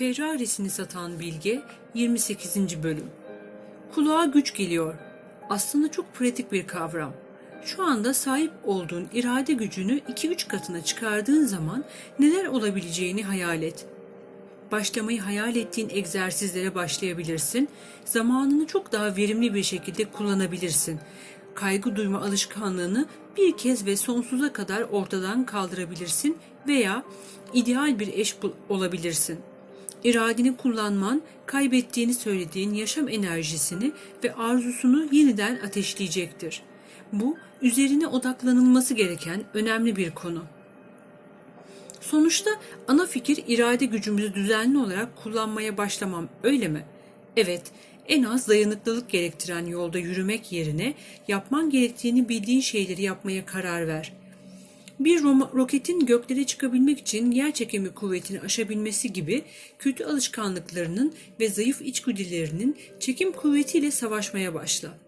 Ferrari'sini satan Bilge 28. bölüm. Kulağa güç geliyor. Aslında çok pratik bir kavram. Şu anda sahip olduğun irade gücünü 2-3 katına çıkardığın zaman neler olabileceğini hayal et. Başlamayı hayal ettiğin egzersizlere başlayabilirsin. Zamanını çok daha verimli bir şekilde kullanabilirsin. Kaygı duyma alışkanlığını bir kez ve sonsuza kadar ortadan kaldırabilirsin veya ideal bir eş olabilirsin. İradeni kullanman, kaybettiğini söylediğin yaşam enerjisini ve arzusunu yeniden ateşleyecektir. Bu, üzerine odaklanılması gereken önemli bir konu. Sonuçta ana fikir irade gücümüzü düzenli olarak kullanmaya başlamam, öyle mi? Evet, en az dayanıklılık gerektiren yolda yürümek yerine yapman gerektiğini bildiğin şeyleri yapmaya karar ver. Bir roketin göklere çıkabilmek için yer çekimi kuvvetini aşabilmesi gibi kötü alışkanlıklarının ve zayıf içgüdülerinin çekim kuvvetiyle savaşmaya başla.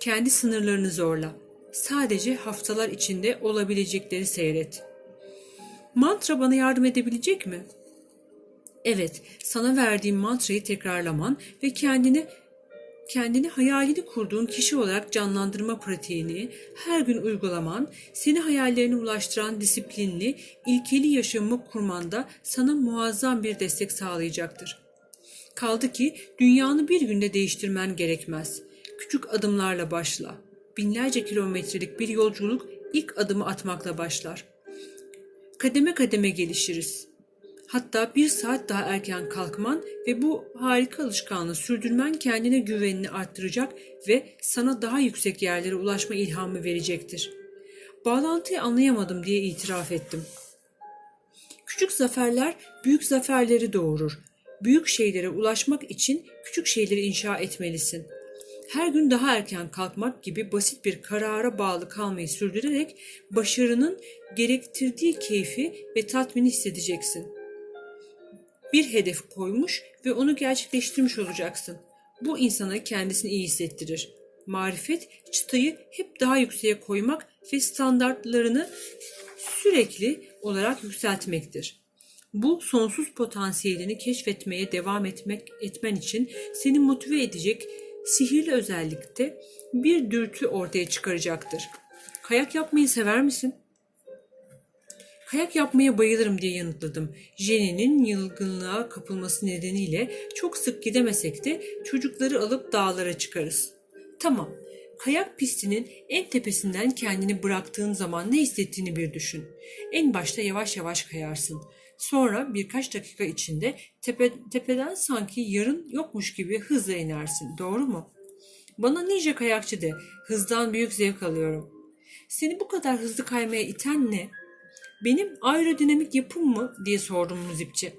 Kendi sınırlarını zorla. Sadece haftalar içinde olabilecekleri seyret. Mantra bana yardım edebilecek mi? Evet, sana verdiğim mantrayı tekrarlaman ve kendini kendini hayalini kurduğun kişi olarak canlandırma pratiğini her gün uygulaman, seni hayallerine ulaştıran disiplinli, ilkeli yaşamı kurmanda sana muazzam bir destek sağlayacaktır. Kaldı ki dünyanı bir günde değiştirmen gerekmez. Küçük adımlarla başla. Binlerce kilometrelik bir yolculuk ilk adımı atmakla başlar. Kademe kademe gelişiriz. Hatta bir saat daha erken kalkman ve bu harika alışkanlığı sürdürmen kendine güvenini arttıracak ve sana daha yüksek yerlere ulaşma ilhamı verecektir. Bağlantıyı anlayamadım diye itiraf ettim. Küçük zaferler büyük zaferleri doğurur. Büyük şeylere ulaşmak için küçük şeyleri inşa etmelisin. Her gün daha erken kalkmak gibi basit bir karara bağlı kalmayı sürdürerek başarının gerektirdiği keyfi ve tatmini hissedeceksin bir hedef koymuş ve onu gerçekleştirmiş olacaksın. Bu insana kendisini iyi hissettirir. Marifet çıtayı hep daha yükseğe koymak ve standartlarını sürekli olarak yükseltmektir. Bu sonsuz potansiyelini keşfetmeye devam etmek etmen için seni motive edecek sihirli özellikte bir dürtü ortaya çıkaracaktır. Kayak yapmayı sever misin? Kayak yapmaya bayılırım diye yanıtladım. Jenny'nin yılgınlığa kapılması nedeniyle çok sık gidemesek de çocukları alıp dağlara çıkarız. Tamam, kayak pistinin en tepesinden kendini bıraktığın zaman ne hissettiğini bir düşün. En başta yavaş yavaş kayarsın. Sonra birkaç dakika içinde tepe, tepeden sanki yarın yokmuş gibi hızla inersin. Doğru mu? Bana ninja kayakçı de. Hızdan büyük zevk alıyorum. Seni bu kadar hızlı kaymaya iten ne? Benim aerodinamik yapım mı diye sordum muzipçi.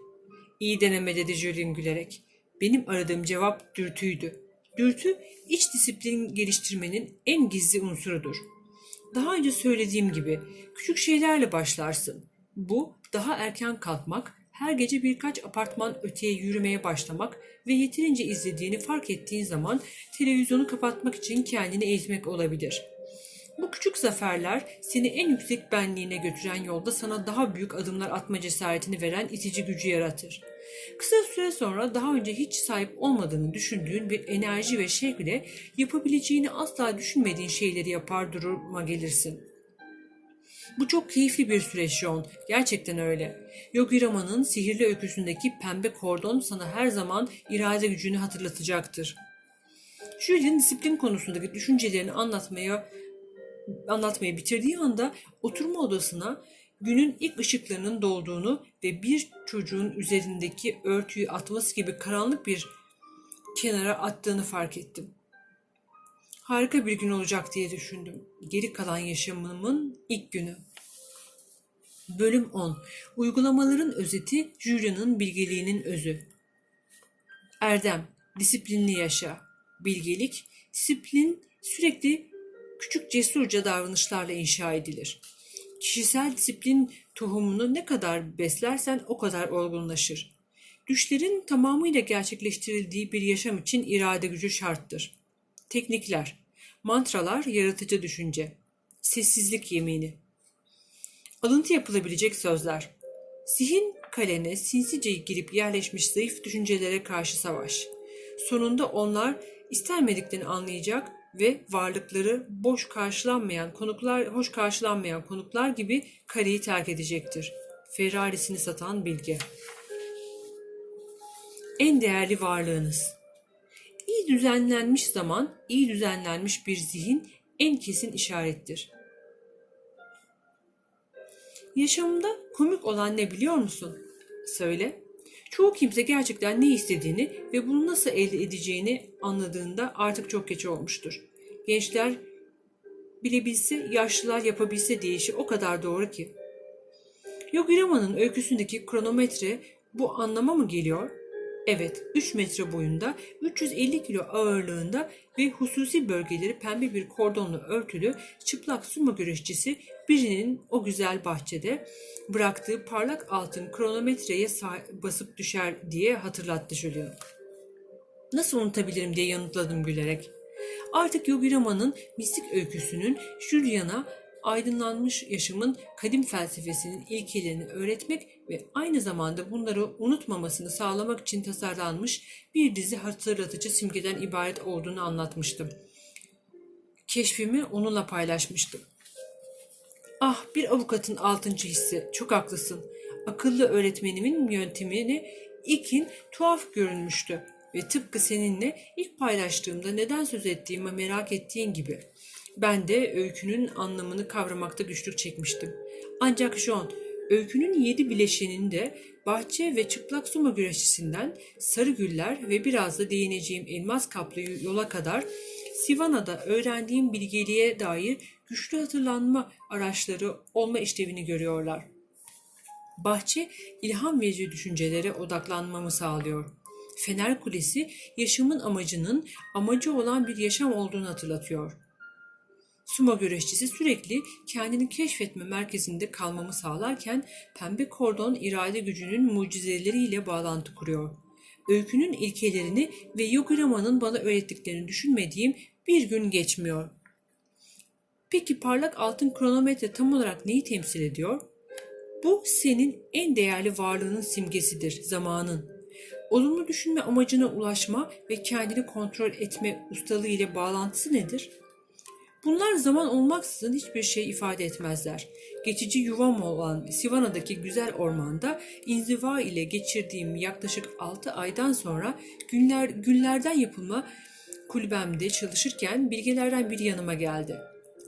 İyi deneme dedi Julian gülerek. Benim aradığım cevap dürtüydü. Dürtü iç disiplin geliştirmenin en gizli unsurudur. Daha önce söylediğim gibi küçük şeylerle başlarsın. Bu daha erken kalkmak, her gece birkaç apartman öteye yürümeye başlamak ve yeterince izlediğini fark ettiğin zaman televizyonu kapatmak için kendini eğitmek olabilir.'' Bu küçük zaferler seni en yüksek benliğine götüren yolda sana daha büyük adımlar atma cesaretini veren itici gücü yaratır. Kısa süre sonra daha önce hiç sahip olmadığını düşündüğün bir enerji ve şevkle yapabileceğini asla düşünmediğin şeyleri yapar duruma gelirsin. Bu çok keyifli bir süreç John. Gerçekten öyle. Yogi Rama'nın sihirli öyküsündeki pembe kordon sana her zaman irade gücünü hatırlatacaktır. Julian disiplin konusundaki düşüncelerini anlatmaya anlatmayı bitirdiği anda oturma odasına günün ilk ışıklarının dolduğunu ve bir çocuğun üzerindeki örtüyü atması gibi karanlık bir kenara attığını fark ettim. Harika bir gün olacak diye düşündüm. Geri kalan yaşamımın ilk günü. Bölüm 10. Uygulamaların özeti, Julia'nın bilgeliğinin özü. Erdem, disiplinli yaşa. Bilgelik, disiplin sürekli küçük cesurca davranışlarla inşa edilir. Kişisel disiplin tohumunu ne kadar beslersen o kadar olgunlaşır. Düşlerin tamamıyla gerçekleştirildiği bir yaşam için irade gücü şarttır. Teknikler, mantralar, yaratıcı düşünce, sessizlik yemini. Alıntı yapılabilecek sözler. Zihin kalene sinsice girip yerleşmiş zayıf düşüncelere karşı savaş. Sonunda onlar istenmediklerini anlayacak ve varlıkları boş karşılanmayan konuklar, hoş karşılanmayan konuklar gibi kareyi terk edecektir. Ferrari'sini satan bilge. En değerli varlığınız. İyi düzenlenmiş zaman, iyi düzenlenmiş bir zihin en kesin işarettir. Yaşamımda komik olan ne biliyor musun? Söyle. Çoğu kimse gerçekten ne istediğini ve bunu nasıl elde edeceğini anladığında artık çok geç olmuştur. Gençler bilebilse, yaşlılar yapabilse deyişi o kadar doğru ki. Yogi Rama'nın öyküsündeki kronometre bu anlama mı geliyor? Evet, 3 metre boyunda, 350 kilo ağırlığında ve hususi bölgeleri pembe bir kordonla örtülü çıplak sumo güreşçisi birinin o güzel bahçede bıraktığı parlak altın kronometreye basıp düşer diye hatırlattı Julian. Nasıl unutabilirim diye yanıtladım gülerek. Artık Yogi Rama'nın mistik öyküsünün Julian'a aydınlanmış yaşamın kadim felsefesinin ilkelerini öğretmek ve aynı zamanda bunları unutmamasını sağlamak için tasarlanmış bir dizi hatırlatıcı simgeden ibaret olduğunu anlatmıştım. Keşfimi onunla paylaşmıştım. Ah bir avukatın altıncı hissi. Çok haklısın. Akıllı öğretmenimin yöntemini ilkin tuhaf görünmüştü. Ve tıpkı seninle ilk paylaştığımda neden söz ettiğimi merak ettiğin gibi. Ben de öykünün anlamını kavramakta güçlük çekmiştim. Ancak John, öykünün yedi bileşeninde bahçe ve çıplak sumo güreşçisinden sarı güller ve biraz da değineceğim elmas kaplı yola kadar Sivana'da öğrendiğim bilgeliğe dair güçlü hatırlanma araçları olma işlevini görüyorlar. Bahçe ilham verici düşüncelere odaklanmamı sağlıyor. Fener Kulesi yaşamın amacının amacı olan bir yaşam olduğunu hatırlatıyor. Sumo güreşçisi sürekli kendini keşfetme merkezinde kalmamı sağlarken pembe kordon irade gücünün mucizeleriyle bağlantı kuruyor. Öykünün ilkelerini ve Yogi Rama'nın bana öğrettiklerini düşünmediğim bir gün geçmiyor. Peki parlak altın kronometre tam olarak neyi temsil ediyor? Bu senin en değerli varlığının simgesidir, zamanın. Olumlu düşünme amacına ulaşma ve kendini kontrol etme ustalığı ile bağlantısı nedir? Bunlar zaman olmaksızın hiçbir şey ifade etmezler. Geçici yuvam olan Sivana'daki güzel ormanda inziva ile geçirdiğim yaklaşık 6 aydan sonra günler, günlerden yapılma kulübemde çalışırken bilgelerden biri yanıma geldi.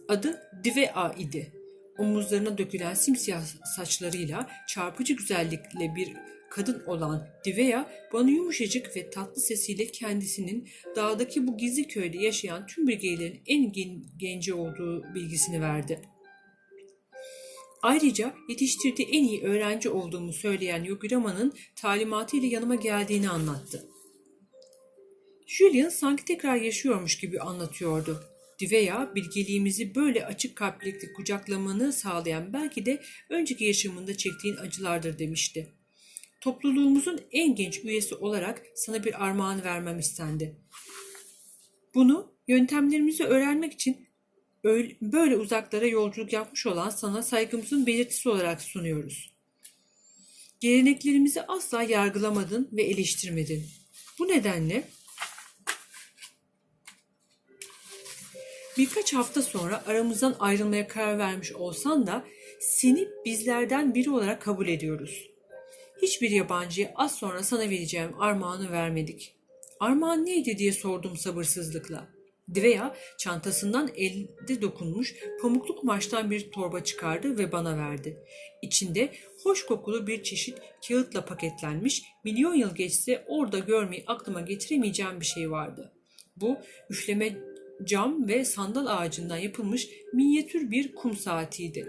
Adı Divea idi. Omuzlarına dökülen simsiyah saçlarıyla çarpıcı güzellikle bir kadın olan Divea bana yumuşacık ve tatlı sesiyle kendisinin dağdaki bu gizli köyde yaşayan tüm bilgelerin en gen- genci olduğu bilgisini verdi. Ayrıca yetiştirdiği en iyi öğrenci olduğumu söyleyen Yogi Rama'nın talimatıyla yanıma geldiğini anlattı. Julian sanki tekrar yaşıyormuş gibi anlatıyordu. Divea bilgeliğimizi böyle açık kalplikle kucaklamanı sağlayan belki de önceki yaşamında çektiğin acılardır demişti. Topluluğumuzun en genç üyesi olarak sana bir armağan vermem istendi. Bunu yöntemlerimizi öğrenmek için öyle- böyle uzaklara yolculuk yapmış olan sana saygımızın belirtisi olarak sunuyoruz. Geleneklerimizi asla yargılamadın ve eleştirmedin. Bu nedenle Birkaç hafta sonra aramızdan ayrılmaya karar vermiş olsan da seni bizlerden biri olarak kabul ediyoruz. Hiçbir yabancıya az sonra sana vereceğim armağanı vermedik. Armağan neydi diye sordum sabırsızlıkla. Divea çantasından elde dokunmuş pamuklu kumaştan bir torba çıkardı ve bana verdi. İçinde hoş kokulu bir çeşit kağıtla paketlenmiş, milyon yıl geçse orada görmeyi aklıma getiremeyeceğim bir şey vardı. Bu üfleme cam ve sandal ağacından yapılmış minyatür bir kum saatiydi.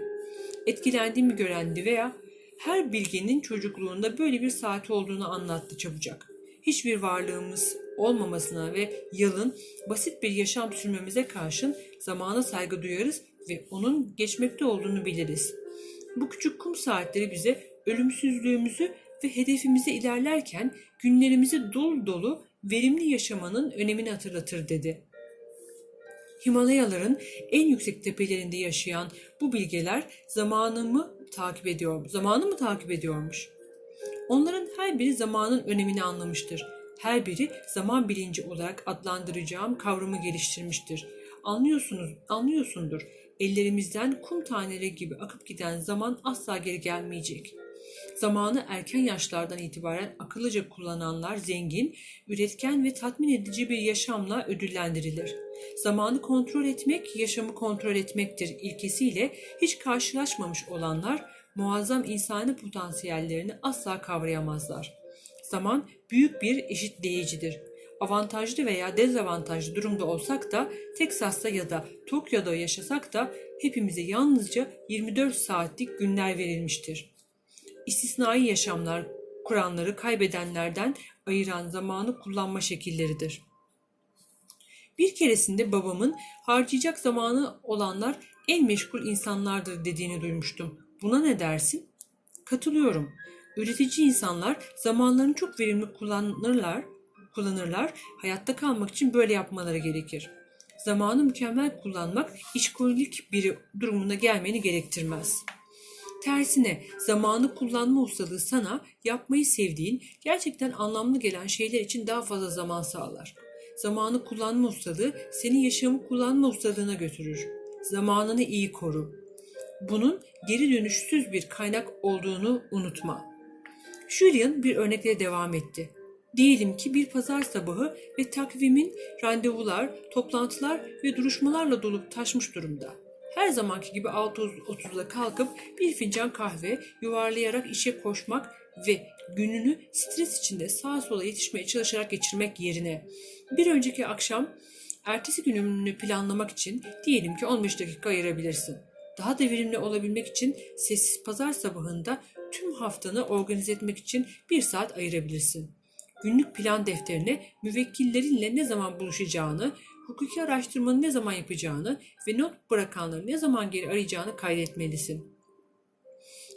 Etkilendiğimi gören Divea her bilgenin çocukluğunda böyle bir saat olduğunu anlattı çabucak. Hiçbir varlığımız olmamasına ve yalın, basit bir yaşam sürmemize karşın zamana saygı duyarız ve onun geçmekte olduğunu biliriz. Bu küçük kum saatleri bize ölümsüzlüğümüzü ve hedefimize ilerlerken günlerimizi dolu dolu verimli yaşamanın önemini hatırlatır dedi. Himalayaların en yüksek tepelerinde yaşayan bu bilgeler zamanımı takip ediyor. Zamanı mı takip ediyormuş? Onların her biri zamanın önemini anlamıştır. Her biri zaman bilinci olarak adlandıracağım kavramı geliştirmiştir. Anlıyorsunuz, anlıyorsundur. Ellerimizden kum taneleri gibi akıp giden zaman asla geri gelmeyecek. Zamanı erken yaşlardan itibaren akıllıca kullananlar zengin, üretken ve tatmin edici bir yaşamla ödüllendirilir. Zamanı kontrol etmek, yaşamı kontrol etmektir ilkesiyle hiç karşılaşmamış olanlar muazzam insani potansiyellerini asla kavrayamazlar. Zaman büyük bir eşitleyicidir. Avantajlı veya dezavantajlı durumda olsak da Teksas'ta ya da Tokyo'da yaşasak da hepimize yalnızca 24 saatlik günler verilmiştir. İstisnai yaşamlar kuranları kaybedenlerden ayıran zamanı kullanma şekilleridir. Bir keresinde babamın harcayacak zamanı olanlar en meşgul insanlardır dediğini duymuştum. Buna ne dersin? Katılıyorum. Üretici insanlar zamanlarını çok verimli kullanırlar, kullanırlar. Hayatta kalmak için böyle yapmaları gerekir. Zamanı mükemmel kullanmak işkolik biri durumuna gelmeni gerektirmez. Tersine zamanı kullanma ustalığı sana yapmayı sevdiğin, gerçekten anlamlı gelen şeyler için daha fazla zaman sağlar. Zamanı kullanma ustalığı seni yaşamı kullanma ustalığına götürür. Zamanını iyi koru. Bunun geri dönüşsüz bir kaynak olduğunu unutma. Julian bir örnekle devam etti. Diyelim ki bir pazar sabahı ve takvimin randevular, toplantılar ve duruşmalarla dolup taşmış durumda. Her zamanki gibi 6.30'da kalkıp bir fincan kahve yuvarlayarak işe koşmak ve gününü stres içinde sağa sola yetişmeye çalışarak geçirmek yerine bir önceki akşam ertesi gününü planlamak için diyelim ki 15 dakika ayırabilirsin. Daha da verimli olabilmek için sessiz pazar sabahında tüm haftanı organize etmek için bir saat ayırabilirsin. Günlük plan defterine müvekkillerinle ne zaman buluşacağını, hukuki araştırmanı ne zaman yapacağını ve not bırakanları ne zaman geri arayacağını kaydetmelisin.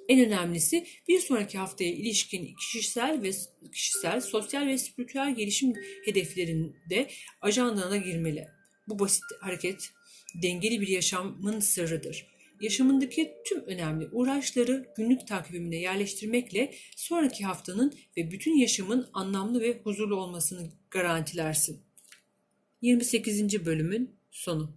En önemlisi bir sonraki haftaya ilişkin kişisel ve kişisel, sosyal ve spiritüel gelişim hedeflerinde ajandana girmeli. Bu basit hareket dengeli bir yaşamın sırrıdır. Yaşamındaki tüm önemli uğraşları günlük takvimine yerleştirmekle sonraki haftanın ve bütün yaşamın anlamlı ve huzurlu olmasını garantilersin. 28. bölümün sonu